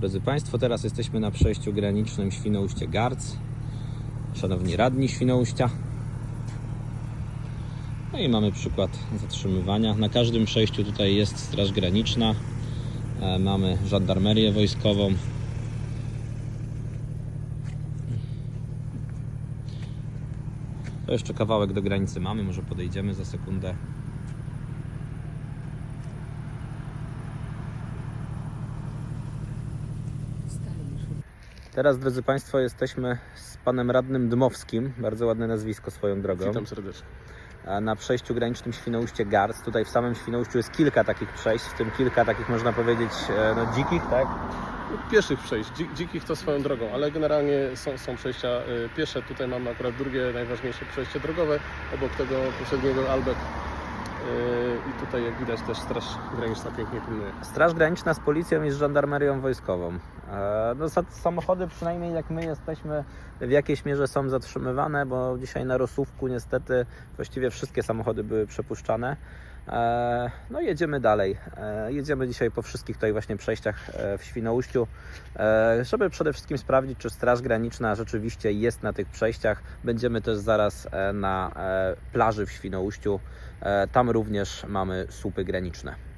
Drodzy Państwo, teraz jesteśmy na przejściu granicznym Świnoujście-Garc. Szanowni radni Świnoujścia. No i mamy przykład zatrzymywania. Na każdym przejściu tutaj jest Straż Graniczna. E, Mamy żandarmerię wojskową. To jeszcze kawałek do granicy mamy, może podejdziemy za sekundę. Teraz, drodzy Państwo, jesteśmy z panem radnym Dmowskim, bardzo ładne nazwisko swoją drogą, Witam serdecznie. na przejściu granicznym Świnoujście-Garc. Tutaj w samym Świnoujściu jest kilka takich przejść, w tym kilka takich, można powiedzieć, e, no, dzikich, tak? Pieszych przejść, dzi- dzikich to swoją drogą, ale generalnie są, są przejścia y, piesze. Tutaj mamy akurat drugie najważniejsze przejście drogowe, obok tego poprzedniego Albek. Y, I tutaj jak widać też Straż Graniczna pięknie pilnuje. Straż Graniczna z policją i z żandarmerią wojskową. E, No, sa- samochody, przynajmniej jak my jesteśmy, w jakiejś mierze są zatrzymywane, bo dzisiaj na Rosówku niestety właściwie wszystkie samochody były przepuszczane. E, No jedziemy dalej. E, Jedziemy dzisiaj po wszystkich tutaj właśnie przejściach w Świnoujściu, żeby przede wszystkim sprawdzić, czy Straż Graniczna rzeczywiście jest na tych przejściach. Będziemy też zaraz na plaży w Świnoujściu. Tam również mamy słupy graniczne.